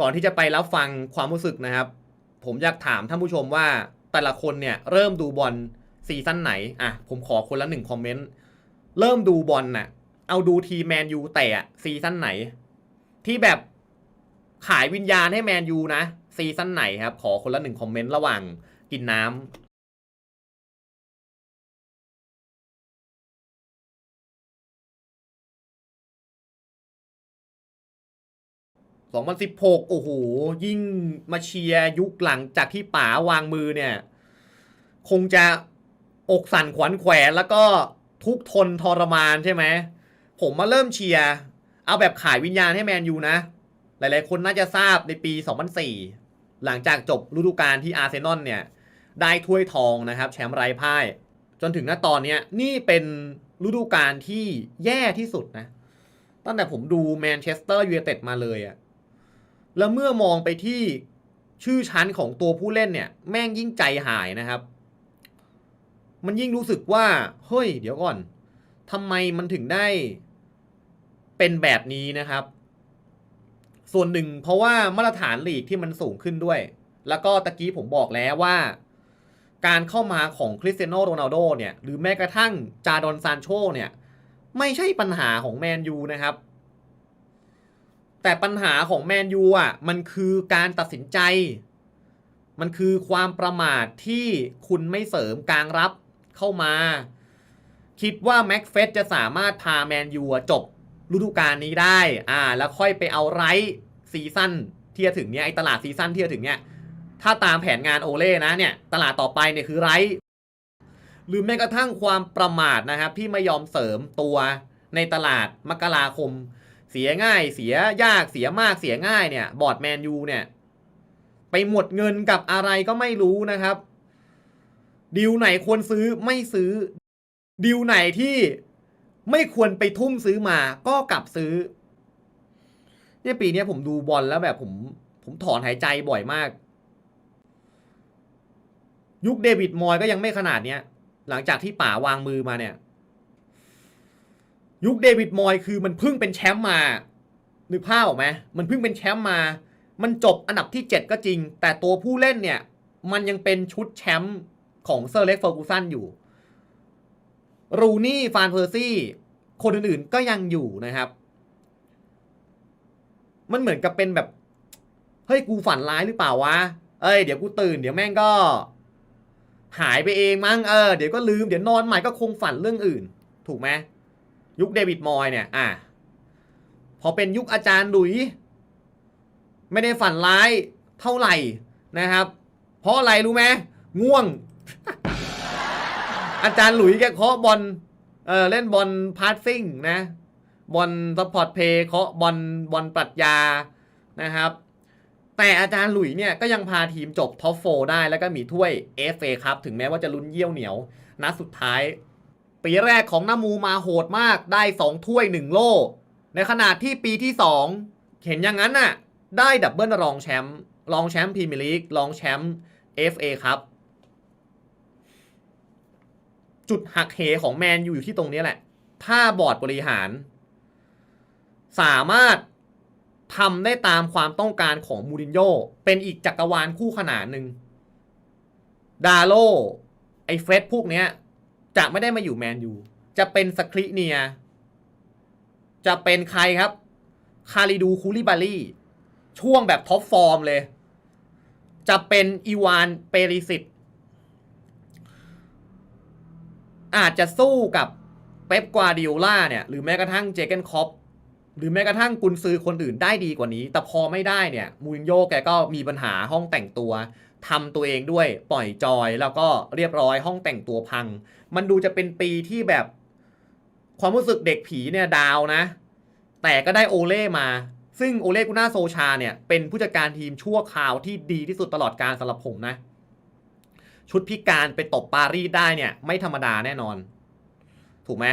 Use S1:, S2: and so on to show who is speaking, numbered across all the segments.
S1: ก่อนที่จะไปรับฟังความรู้สึกนะครับ ผมอยากถามท่านผู้ชมว่าแต่ละคนเนี่ยเริ่มดูบอลซีซั่นไหนอะผมขอคนละหนึ่งคอมเมนต์เริ่มดูบอลน่ะ เอาดูทีแมนยูแต่ซีซั่นไหน ที่แบบขายวิญญาณให้แมนยูนะซีซั่นไหนครับ ขอคนละหนึ่งคอมเมนต์ระหว่างกินน้ำ 2016 โอ้โห ยิ่งมาเชียร์ยุคหลังจากที่ป๋าวางมือเนี่ย คงจะอกสั่นขวัญแขวนแล้วก็ทุกทนทรมานใช่ไหม ผมมาเริ่มเชียร์เอาแบบขายวิญญาณให้แมนยูนะ หลายๆ คนน่าจะทราบในปี 2004 หลังจากจบฤดูกาลที่อาร์เซนอลเนี่ย ได้ถ้วยทองนะครับ แชมป์ไร้พ่าย จนถึงณตอนเนี้ยนี่เป็นฤดูกาลที่แย่ที่สุดนะ ตั้งแต่ผมดูแมนเชสเตอร์ยูไนเต็ดมาเลยอะ แล้วเมื่อมองไปที่ชื่อชั้นของตัวผู้เล่นเนี่ย แม่งยิ่งใจหายนะครับ มันยิ่งรู้สึกว่า เฮ้ย เดี๋ยวก่อนทำไมมันถึงได้เป็นแบบนี้นะครับ ส่วนหนึ่งเพราะว่ามาตรฐานลีกที่มันสูงขึ้นด้วย แล้วก็ตะกี้ผมบอกแล้วว่า การเข้ามาของคริสเตียโนโรนัลโดเนี่ย หรือแม้กระทั่งจาดอนซานโชเนี่ย ไม่ใช่ปัญหาของแมนยูนะครับ แต่ปัญหาของแมนยูอะมันคือการตัดสินใจ มันคือความประมาทที่คุณไม่เสริมกลางรับเข้ามา คิดว่าแม็กเฟสจะสามารถพาแมนยูจบฤดูกาลนี้ได้ อ่า แล้วค่อยไปเอาไรซีซั่นที่จะถึงเนี้ยไอตลาดซีซั่นที่จะถึงเนี้ยถ้าตามแผนงานโอเล่นะเนี่ยตลาดต่อไปเนี่ยคือไรหรือแม้กระทั่งความประมาทนะครับที่ไม่ยอมเสริมตัวในตลาดมกราคม เสียง่ายเสียยากเสียมากเสียง่ายเนี่ย บอร์ดแมนยูเนี่ย ไปหมดเงินกับอะไรก็ไม่รู้นะครับดีลไหนควรซื้อไม่ซื้อดีลไหนที่ไม่ควรไปทุ่มซื้อมาก็กลับซื้อ เนี่ยปีนี้ผมดูบอลแล้วแบบผม ผมถอนหายใจบ่อยมาก ยุคเดวิดมอยก็ยังไม่ขนาดเนี้ยหลังจากที่ป๋าวางมือมาเนี่ย ยุคเดวิดมอยคือมันเพิ่งเป็นแชมป์มานึกภาพออกไหมมันเพิ่งเป็นแชมป์มา มันจบอันดับที่ 7 ก็จริง แต่ตัวผู้เล่นเนี่ย มันยังเป็นชุดแชมป์ของเซอร์เล็กเฟอร์กูสันอยู่ รูนี่ฟานเพอร์ซี่ คนอื่นๆก็ยังอยู่นะครับ มันเหมือนกับเป็นแบบ เฮ้ย กูฝันร้ายหรือเปล่าวะ เอ้ย เดี๋ยวกูตื่น เดี๋ยวแม่งก็ หายไปเองมั้ง เออ เดี๋ยวก็ลืม เดี๋ยวนอนใหม่ก็คงฝันเรื่องอื่น ถูกไหม ยุคเดวิดมอยเนี่ย อะพอเป็นยุคอาจารย์หลุย ไม่ได้ฝันร้ายเท่าไหร่นะครับ เพราะอะไรรู้ไหมง่วง อาจารย์หลุยแกเคาะบอลเออเล่นบอลพาสซิ่งนะ บอลซัพพอร์ตเพย์เคาะบอลบอลปรัชญานะครับ แต่อาจารย์หลุยเนี่ยก็ยังพาทีมจบท็อปโฟได้แล้วก็มีถ้วย FA ครับ ถึงแม้ว่าจะลุ้นเยี่ยวเหนียวนัดสุดท้าย ปีแรกของน้ามูมาโหดมากได้ 2 ถ้วย 1 โล่ ในขณะที่ปีที่ 2 เห็นอย่างนั้นน่ะ ได้ดับเบิลรองแชมป์รองแชมป์พรีเมียร์ลีกรองแชมป์ FA ครับ จุดหักเหของแมนยูอยู่ที่ตรงนี้แหละ ถ้าบอร์ดบริหาร สามารถทำได้ตามความต้องการของมูรินโญ่เป็นอีกจักรวาลคู่ขนานหนึ่งดาโลไอเฟรดพวกเนี้ย จะไม่ได้มาอยู่แมนยูจะเป็นสคริเนีย จะเป็นใครครับ คาริดูคูลิบาลีช่วงแบบท็อปฟอร์มเลย จะเป็นอีวานเปริสิตอาจจะสู้กับเป๊ปกวาดิโอล่าเนี่ย หรือแม้กระทั่งเจเกนคอปหรือแม้กระทั่งกุนซือคนอื่นได้ดีกว่านี้ แต่พอไม่ได้เนี่ย มูรินโญ่แกก็มีปัญหาห้องแต่งตัว ทำตัวเองด้วยปล่อยจอยแล้วก็เรียบร้อยห้องแต่งตัวพัง มันดูจะเป็นปีที่แบบความรู้สึกเด็กผีเนี่ยดาวนะ แต่ก็ได้โอเล่มา ซึ่งโอเล่กุน่าโซชาเนี่ยเป็นผู้จัดการทีมชั่วคราวที่ดีที่สุดตลอดการสำหรับผมนะ ชุดพิการไปตบปารีสได้เนี่ยไม่ธรรมดาแน่นอน ถูกไหม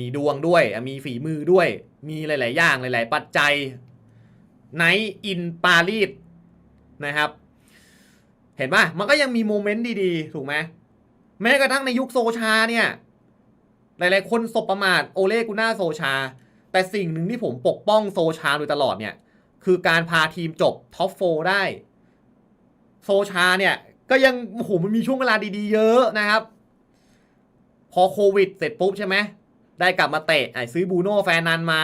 S1: มีดวงด้วยมีฝีมือด้วย มีหลาย ๆ อย่างหลาย ๆ ปัจจัยไนอินปารีสนะครับ เห็นป่ะ มันก็ยังมีโมเมนต์ดีๆ ถูกไหมแม้กระทั่งในยุคโซชาเนี่ย หลายๆ คนสบประมาทโอเล่กุน่าโซชา แต่สิ่งหนึ่งที่ผมปกป้องโซชาโดยตลอดเนี่ย คือการพาทีมจบท็อปโฟได้ โซชาเนี่ย ก็ยังโอ้โหมันมีช่วงเวลาดีๆ เยอะนะครับ พอโควิดเสร็จปุ๊บใช่ไหมได้กลับมาเตะไอ้ซื้อบูโน่แฟนนันมา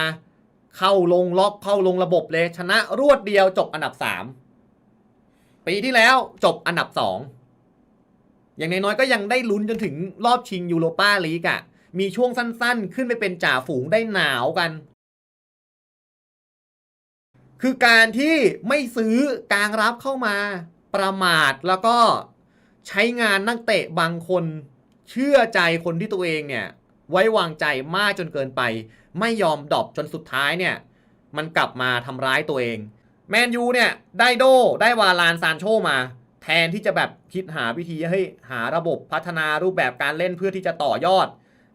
S1: เข้าลงล็อกเข้าลงระบบเลย ชนะรวดเดียวจบอันดับสาม ปีที่แล้วจบอันดับสองอย่างน้อยๆก็ยังได้ลุ้นจนถึงรอบชิงยูโรปาลีกอะมีช่วงสั้นๆ ขึ้นไปเป็นจ่าฝูงได้หนาวกัน คือการที่ไม่ซื้อกลางรับเข้ามา ประมาทแล้วก็ใช้งานนักเตะบางคน เชื่อใจคนที่ตัวเองเนี่ย ไว้วางใจมากจนเกินไป ไม่ยอมดรอปจนสุดท้ายเนี่ย มันกลับมาทำร้ายตัวเอง แมนยูเนี่ยได้โดได้วาลานซานโชมา แทนที่จะแบบคิดหาวิธีเฮ้หาระบบพัฒนารูปแบบการเล่นเพื่อที่จะต่อยอด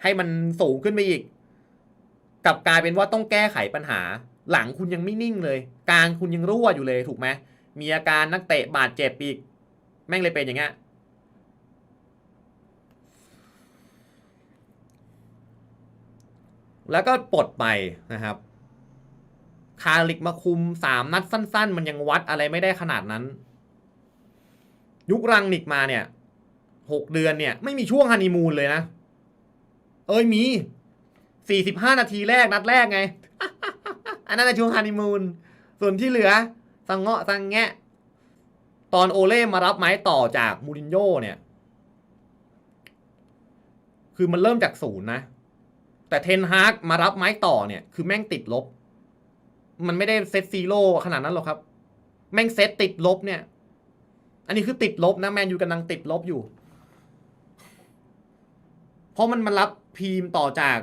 S1: ให้มันสูงขึ้นไปอีกกลับกลายเป็นว่าต้องแก้ไขปัญหา หลังคุณยังไม่นิ่งเลย กลางคุณยังรั่วอยู่เลยถูกไหมมีอาการนักเตะบาดเจ็บอีก แม่งเลยเป็นอย่างเงี้ยแล้วก็ปลดไปนะครับ คาลิกมาคุมสามนัดสั้น ๆ มันยังวัดอะไรไม่ได้ขนาดนั้น ยุครังนิกมาเนี่ยหกเดือนเนี่ย ไม่มีช่วงฮันนีมูนเลยนะ เอ้ยมีสี่สิบห้านาทีแรกนัดแรกไง อันนั้นนช่วงฮันนีมูนส่วนที่เหลือ สังเงาะสังแงะ ตอนโอเล่มารับไม้ต่อจากมูรินโญ่เนี่ย คือมันเริ่มจากศูนย์นะ แต่เทนฮากมารับไม้ต่อเนี่ย คือแม่งติดลบ มันไม่ได้เซตซีโร่ขนาดนั้นหรอกครับ แม่งเซตติดลบเนี่ย อันนี้คือติดลบนะแมนยูกำลังติดลบอยู่ เพราะมันมารับพีมต่อจาก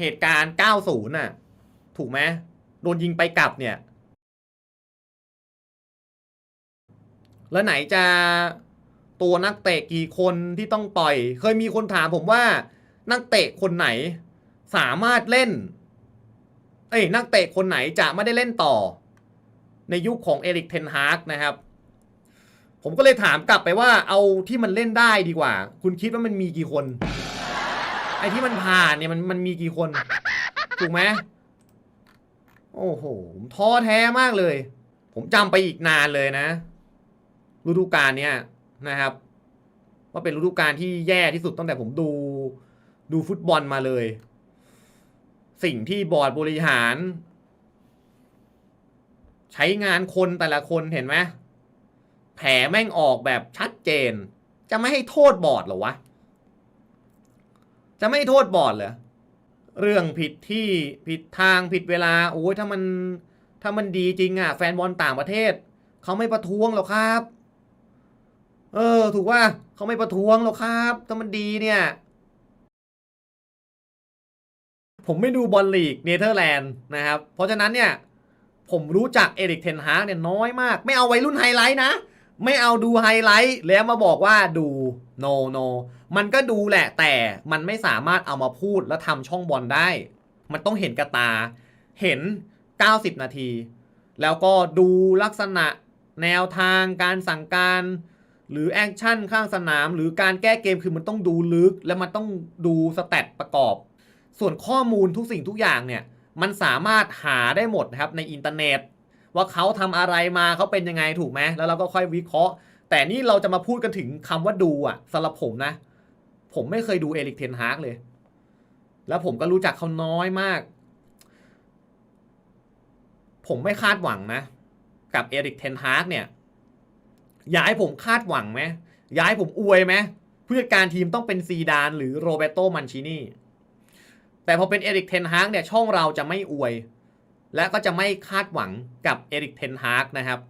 S1: เหตุการณ์ 90 น่ะ ถูกไหมโดนยิงไปกลับเนี่ย แล้วไหนจะตัวนักเตะกี่คนที่ต้องปล่อย เคยมีคนถามผมว่านักเตะคนไหนสามารถเล่น อ้ยนักเตะคนไหนจะไม่ได้เล่นต่อ ในยุคของเอริกเทนฮากนะครับ ผมก็เลยถามกลับไปว่าเอาที่มันเล่นได้ดีกว่า คุณคิดว่ามันมีกี่คน ไอ้ที่มันผ่านเนี่ยมันมันมีกี่คน ถูกไหมโอ้โหผมท้อแท้มากเลย ผมจำไปอีกนานเลยนะฤดูกาลเนี้ยนะครับว่าเป็นฤดูกาลที่แย่ที่สุดตั้งแต่ผมดูดูฟุตบอลมาเลย สิ่งที่บอร์ดบริหาร ใช้งานคนแต่ละคนเห็นไหมแผลแม่งออกแบบชัดเจน จะไม่ให้โทษบอร์ดเหรอวะ จะไม่โทษบอร์ดเหรอเรื่องผิดที่ผิดทางผิดเวลาโอ้ยถ้ามันถ้ามันดีจริงอะ แฟนบอลต่างประเทศเขาไม่ประท้วงหรอกครับ เออ ถูกว่าเขาไม่ประท้วงหรอกครับ ถ้ามันดีเนี่ย ผมไม่ดูบอลลีกเนเธอร์แลนด์นะครับ เพราะฉะนั้นเนี่ย ผมรู้จักเอริกเทนฮากเนี่ยน้อยมาก ไม่เอาไวรุ่นไฮไลท์นะ ไม่เอาดูไฮไลท์แล้วมาบอกว่าดู no no มันก็ดูแหละแต่มันไม่สามารถเอามาพูดแล้วทำช่องบอลได้ มันต้องเห็นกระตา เห็น 90 นาที แล้วก็ดูลักษณะแนวทางการสั่งการหรือแอคชั่นข้างสนาม หรือการแก้เกมคือมันต้องดูลึก แล้วมันต้องดูสแตทประกอบ ส่วนข้อมูลทุกสิ่งทุกอย่างเนี่ยมันสามารถหาได้หมดนะครับในอินเทอร์เน็ต ว่าเขาทำอะไรมาเขาเป็นยังไงถูกไหมแล้วเราก็ค่อยวิเคราะห์ แต่นี่เราจะมาพูดกันถึงคำว่าดูอะสำหรับผมนะ ผมไม่เคยดูเอริกเทนฮากเลย แล้วผมก็รู้จักเขาน้อยมาก ผมไม่คาดหวังนะ กับเอริกเทนฮากเนี่ยอยากให้ผมคาดหวังไหมอยากให้ผมอวยไหมผู้จัดการทีมต้องเป็นซีดานหรือโรเบโตมันชินี แต่พอเป็นเอริกเทนฮากเนี่ยช่องเราจะไม่อวย และก็จะไม่คาดหวังกับเอริกเทนฮากนะครับ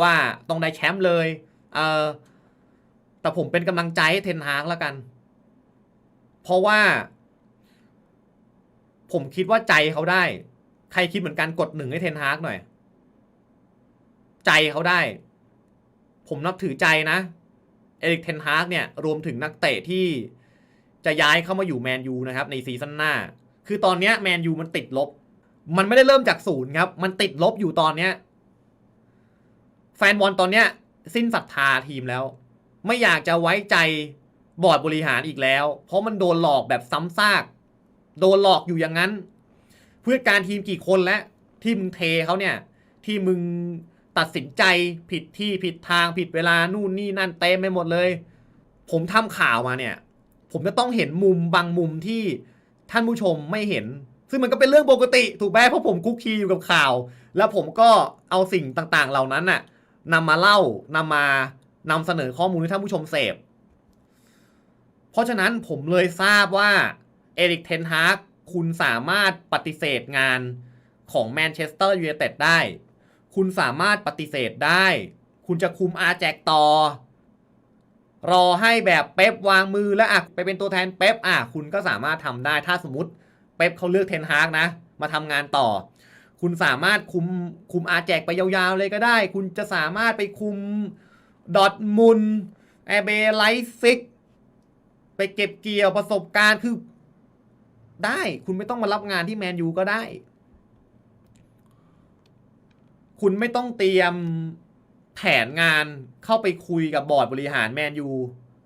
S1: ว่าต้องได้แชมป์เลยเออแต่ผมเป็นกำลังใจให้เทนฮากแล้วกัน เพราะว่า ผมคิดว่าใจเขาได้ ใครคิดเหมือนกันกดหนึ่งให้เทนฮากหน่อย ใจเขาได้ ผมนับถือใจนะเอริกเทนฮากเนี่ยรวมถึงนักเตะที่ จะย้ายเข้ามาอยู่แมนยูนะครับในซีซั่นหน้า คือตอนนี้แมนยูมันติดลบ มันไม่ได้เริ่มจากศูนย์ครับ มันติดลบอยู่ตอนเนี้ย แฟนบอลตอนเนี้ย สิ้นศรัทธาทีมแล้ว ไม่อยากจะไว้ใจบอร์ดบริหารอีกแล้ว เพราะมันโดนหลอกแบบซ้ำซาก โดนหลอกอยู่อย่างนั้นผู้จัดการทีมกี่คนแล้วที่มึงเทเขาเนี่ย ที่มึงตัดสินใจผิดที่ผิดทางผิดเวลานู่นนี่นั่นเต็มไปหมดเลย ผมทำข่าวมาเนี่ย ผมจะต้องเห็นมุมบางมุมที่ท่านผู้ชมไม่เห็น ซึ่งมันก็เป็นเรื่องปกติถูกไหมเพราะผมคุกคีอยู่กับข่าว แล้วผมก็เอาสิ่งต่างๆ เหล่านั้นน่ะนำมาเล่านำมานำเสนอข้อมูลให้ท่านผู้ชมเสพ เพราะฉะนั้นผมเลยทราบว่าเอริกเทนฮากคุณสามารถปฏิเสธงานของแมนเชสเตอร์ยูไนเต็ดได้ คุณสามารถปฏิเสธได้ คุณจะคุมอาแจกต่อ รอให้แบบเป๊ปวางมือแล้วอะไปเป็นตัวแทนเป๊ปอะคุณก็สามารถทำได้ถ้าสมมติเป๊ปเขาเลือกเทนฮากนะ มาทำงานต่อ คุณสามารถคุมคุมอาแจกไปยาวๆเลยก็ได้ คุณจะสามารถไปคุมดอทมุนแอเบไลซิกไปเก็บเกี่ยวประสบการณ์คือได้คุณไม่ต้องมารับงานที่แมนยูก็ได้ คุณไม่ต้องเตรียม แผนงานเข้าไปคุยกับบอร์ดบริหารแมนยู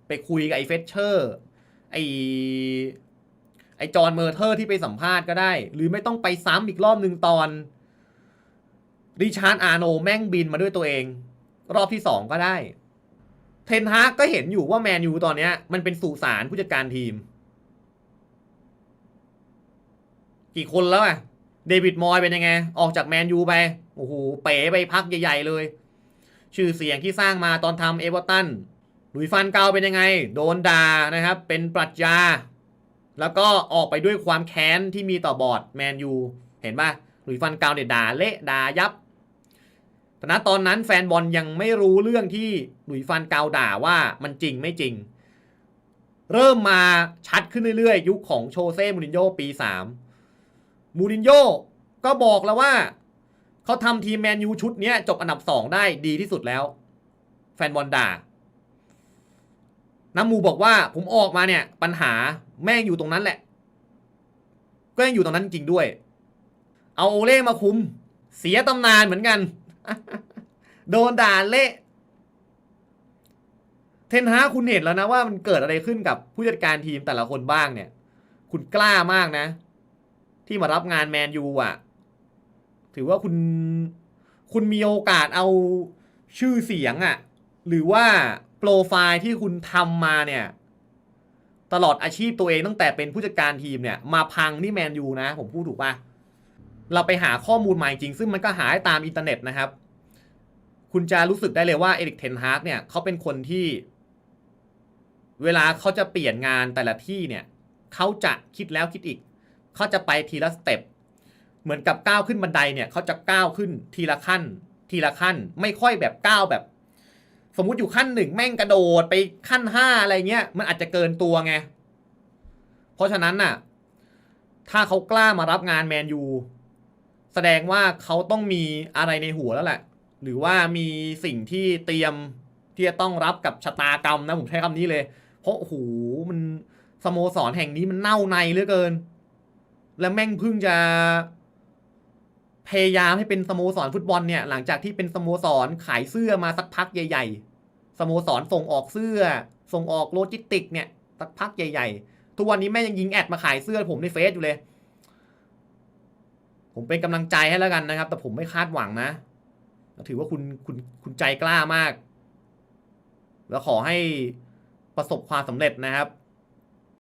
S1: ไปคุยกับไอ้เฟชเชอร์ไอ้ไอ้จอห์นเมอร์เทอร์ที่ไปสัมภาษณ์ก็ได้ หรือไม่ต้องไปซ้ำอีกรอบหนึ่งตอนริชาร์ดอาร์โนแม่งบินมาด้วยตัวเอง รอบที่สองก็ได้ เทนฮากก็เห็นอยู่ว่าแมนยูตอนเนี้ยมันเป็นสุสานผู้จัดการทีม กี่คนแล้วอะเดวิดมอยเป็นยังไง ออกจากแมนยูไป โอ้โห เป๋ไปพักใหญ่ ๆ เลย ชื่อเสียงที่สร้างมาตอนทำเอเวอร์ตันหลุยฟันเกาเป็นยังไง โดนด่านะครับ เป็นปรัชญา แล้วก็ออกไปด้วยความแค้นที่มีต่อบอร์ดแมนยูเห็นป่ะหลุยฟันเกาเนี่ยด่าเละด่ายับแต่ณตอนนั้นแฟนบอลยังไม่รู้เรื่องที่หลุยฟันเกาด่าว่ามันจริงไม่จริง เริ่มมาชัดขึ้นเรื่อยๆ ยุคของโชเซ่มูรินโญ่ปี 3 มูรินโญ่ก็บอกแล้วว่า เขาทำทีมแมนยูชุดนี้จบอันดับ2ได้ดีที่สุดแล้ว แฟนบอลด่าน้ำมูบอกว่าผมออกมาเนี่ย ปัญหาแม่งอยู่ตรงนั้นแหละ ก็ยังอยู่ตรงนั้นจริงด้วย เอาโอเล่มาคุม เสียตำนานเหมือนกัน โดนด่าเละเทนฮาคุณเห็นแล้วนะว่ามันเกิดอะไรขึ้นกับผู้จัดการทีมแต่ละคนบ้างเนี่ย คุณกล้ามากนะ ที่มารับงานแมนยูอะ ถือว่าคุณคุณมีโอกาสเอาชื่อเสียงอะ หรือว่าโปรไฟล์ที่คุณทำมาเนี่ย ตลอดอาชีพตัวเองตั้งแต่เป็นผู้จัดการทีมเนี่ย มาพังที่แมนยูนะ ผมพูดถูกปะเราไปหาข้อมูลมาจริง ซึ่งมันก็หาได้ตามอินเทอร์เน็ตนะครับ คุณจะรู้สึกได้เลยว่าเอริกเทนฮาร์กเนี่ยเขาเป็นคนที่ เวลาเขาจะเปลี่ยนงานแต่ละที่เนี่ยเขาจะคิดแล้วคิดอีกเขาจะไปทีละสเต็ป เหมือนกับก้าวขึ้นบันไดเนี่ยเขาจะก้าวขึ้นทีละขั้น ทีละขั้น ไม่ค่อยแบบก้าวแบบ สมมุติอยู่ขั้นหนึ่งแม่งกระโดดไปขั้นห้าอะไรเงี้ยมันอาจจะเกินตัวไงเพราะฉะนั้นน่ะ ถ้าเขากล้ามารับงานแมนยูแสดงว่าเขาต้องมีอะไรในหัวแล้วแหละ หรือว่ามีสิ่งที่เตรียมที่จะต้องรับกับชะตากรรมนะผมใช้คำนี้เลย เพราะโอ้โหมันสโมสรแห่งนี้มันเน่าในเหลือเกิน และแม่งเพิ่งจะ พยายามให้เป็นสโมสรฟุตบอลเนี่ยหลังจากที่เป็นสโมสรขายเสื้อมาสักพักใหญ่ ๆสโมสรส่งออกเสื้อ ส่งออกโลจิสติกเนี่ยสักพักใหญ่ ๆ ทุกวันนี้แม่ยังยิงแอดมาขายเสื้อผมในเฟซอยู่เลย ผมเป็นกำลังใจให้แล้วกันนะครับ แต่ผมไม่คาดหวังนะ ถือว่าคุณคุณคุณใจกล้ามาก แล้วขอให้ประสบความสำเร็จนะครับ